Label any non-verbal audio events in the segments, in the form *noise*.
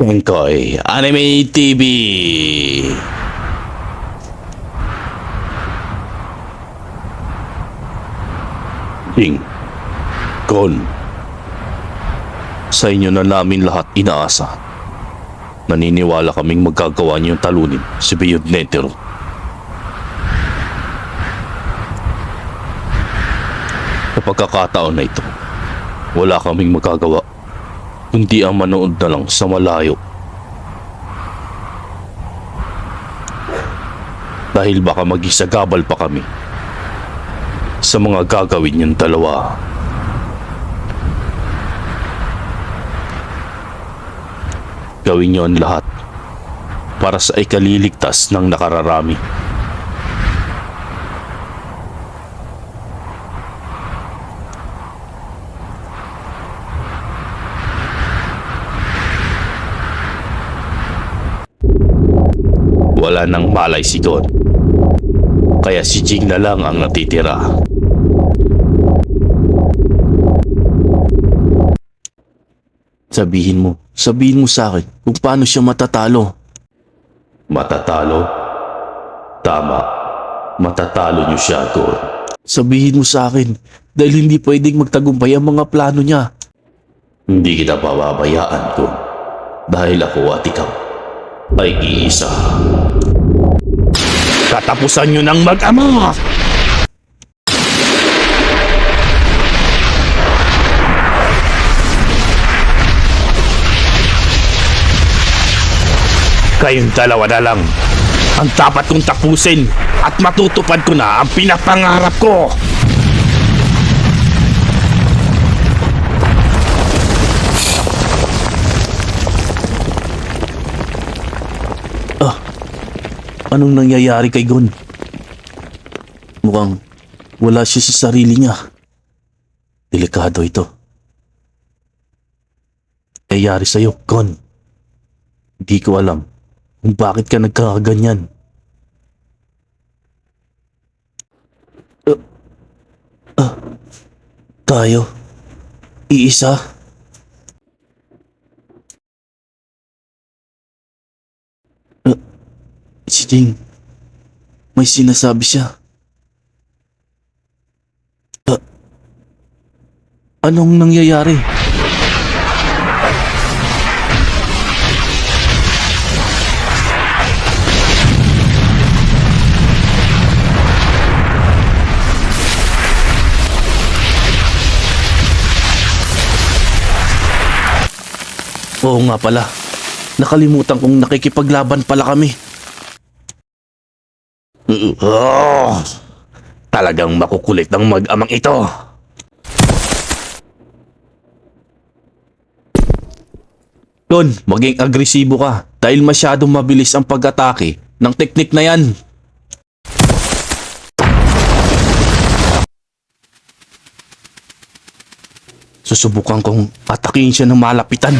Kenkoy Anime TV. Ding. Kon. Sa inyo na namin lahat inaasa. Naniniwala kaming magagawa niyong talunin si Beyond Netero. Sa pagkakataon na ito, wala kaming magagawa kundi ang manood na lang sa malayo. Dahil baka magisagabal pa kami sa mga gagawin niyong dalawa. Gawin niyo ang lahat para sa ikaliligtas ng nakararami. Wala nang malay si Gon. Kaya si Jing na lang ang natitira. Sabihin mo, sabihin mo sa akin kung paano siya matatalo. Matatalo? Tama. Matatalo niyo siya, Gon. Sabihin mo sa akin dahil hindi pwedeng magtagumpay ang mga plano niya. Hindi kita pababayaan, Gon. Dahil ako at ikaw ay iisa. Katapusan nyo ng mag-ama! Kayong dalawa na lang ang dapat kong tapusin at matutupad ko na ang pinapangarap ko. Anong nangyayari kay Gon? Mukhang wala siya sa sarili niya. Delikado ito. Nangyayari sa'yo, Gon. Hindi ko alam kung bakit ka nagkakaganyan. Uh, uh, tayo. Iisa. Si Jing, may sinasabi siya. Ah, anong nangyayari? Oo nga pala. Nakalimutan kong nakikipaglaban pala kami. Oh, talagang makukulit ng mag-amang ito. Don, maging agresibo ka dahil masyadong mabilis ang pag-atake ng teknik na yan. Susubukan kong atakin siya ng malapitan.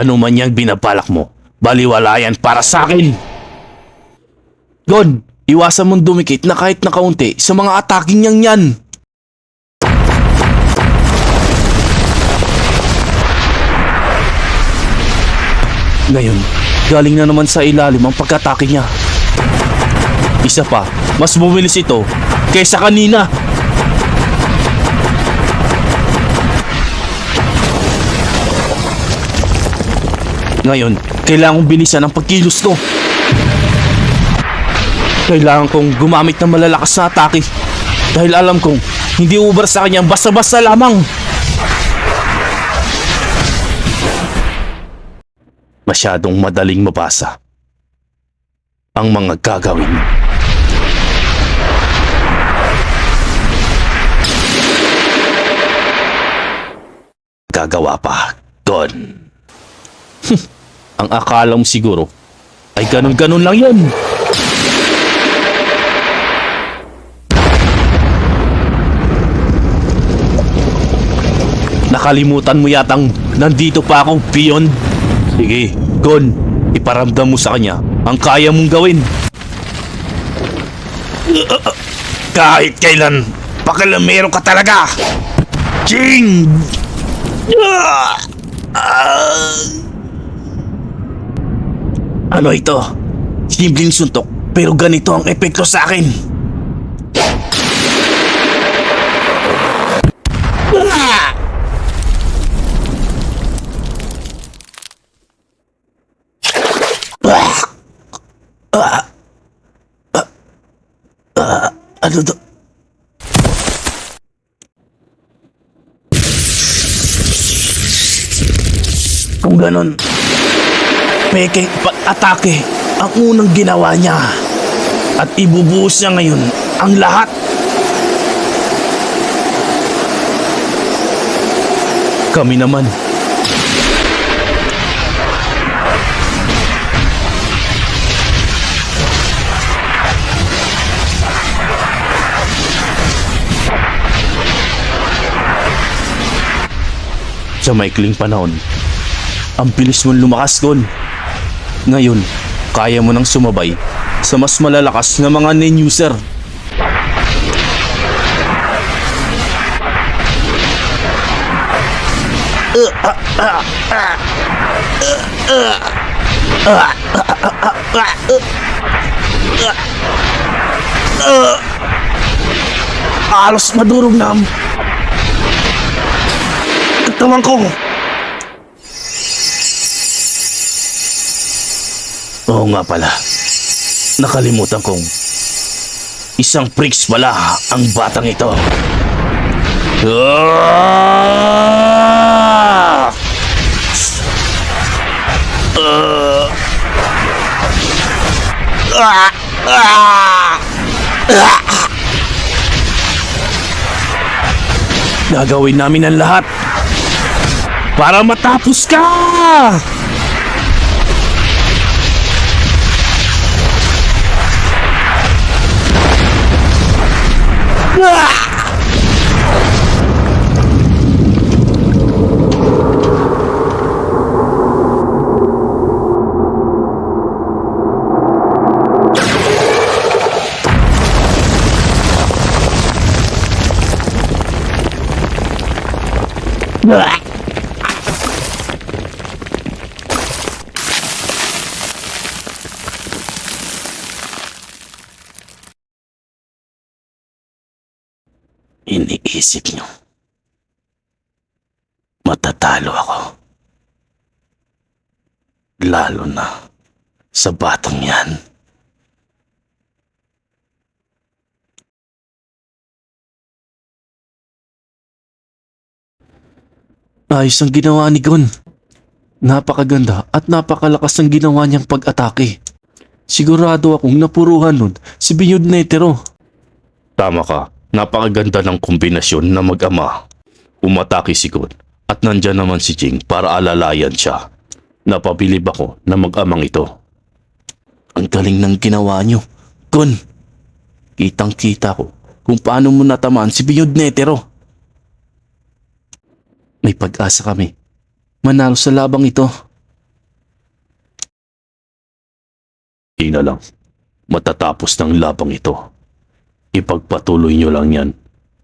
Ano man yang binabalak mo, baliwala yan para sa akin. Gon, iwasan mong dumikit na kahit na kaunti sa mga ataking niyang yan. Ngayon, galing na naman sa ilalim ang pagkatake niya. Isa pa, mas bumilis ito kaysa kanina. Ngayon, kailangan kong bilisan ang pagkilos ko. Kailangan kong gumamit ng malalakas na atake. Dahil alam kong hindi ubar sa kanya basta-basta lamang. Masyadong madaling mabasa ang mga gagawin. Gagawa pa, Gon. *laughs* ang akala mo siguro ay ganun-ganun lang yun. Nakalimutan mo yatang nandito pa akong beyond. Sige, Gon, iparamdam mo sa kanya ang kaya mong gawin. Kahit kailan, pakalamero ka talaga! Ching! Ano ito? Simpleng suntok, pero ganito ang epekto sa akin. Ah! Ah! Ah! Ah! Ah! Ano to? Kung ganon, peke pag-atake ang unang ginawa niya. At ibubuhos niya ngayon ang lahat. Kami naman. Sa maikling panahon, ang bilis mong lumakas doon. Ngayon, kaya mo nang sumabay sa mas malalakas na mga nen-user. Alos madurog na ang katawan ko. Oo nga pala. Nakalimutan kong isang pricks pala ang batang ito. Ah! Ah! Gagawin namin ang lahat para matapos ka! Ugh. Iniisip nyo. Matatalo ako. Lalo na sa batang yan. Ayos ang ginawa ni Gon. Napakaganda at napakalakas ang ginawa niyang pag-atake. Sigurado akong napuruhan nun si Binyod Netero. Tama ka. Napakaganda ng kombinasyon na mag-ama. Umatake si Gon at nandyan naman si Jing para alalayan siya. Napabilib ako na mag-amang ito. Ang galing ng ginawa niyo. Gon, kitang kita ko kung paano mo natamaan si Binyod Netero. May pag-asa kami. Manalo sa labang ito. Di na lang. Matatapos ng labang ito. Ipagpatuloy nyo lang yan.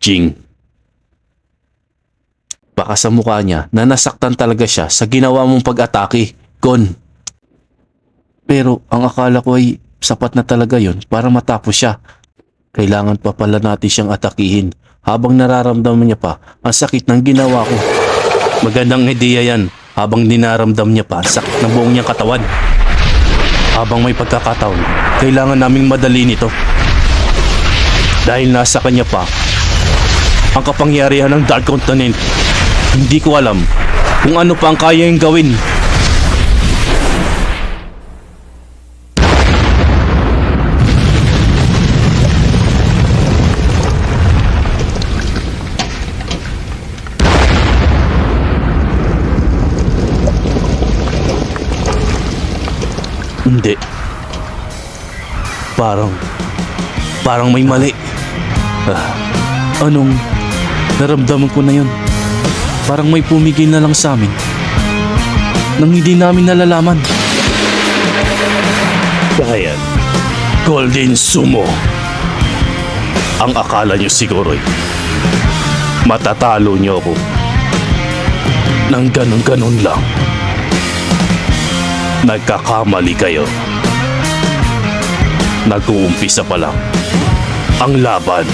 Jing. Baka sa mukha niya na nasaktan talaga siya sa ginawa mong pag-atake, Gon. Pero ang akala ko ay sapat na talaga yon para matapos siya. Kailangan pa pala natin siyang atakihin habang nararamdaman niya pa ang sakit ng ginawa ko. Magandang ideya yan habang dinaramdam niya pa ang sakit ng buong niyang katawan. Habang may pagkakataon, kailangan naming madali nito. Dahil nasa kanya pa ang kapangyarihan ng Dark Continent. Hindi ko alam kung ano pa ang kaya niyang gawin. Hindi. Parang, parang may mali. Ah, anong naramdaman ko na yun? Parang may pumigil na lang sa amin. Nang hindi namin nalalaman. Bayan, Golden Sumo. Ang akala nyo siguro matatalo nyo ako. Nang ganon-ganon lang. Nagkakamali kayo. Nag-uumpisa pa lang. Ang laban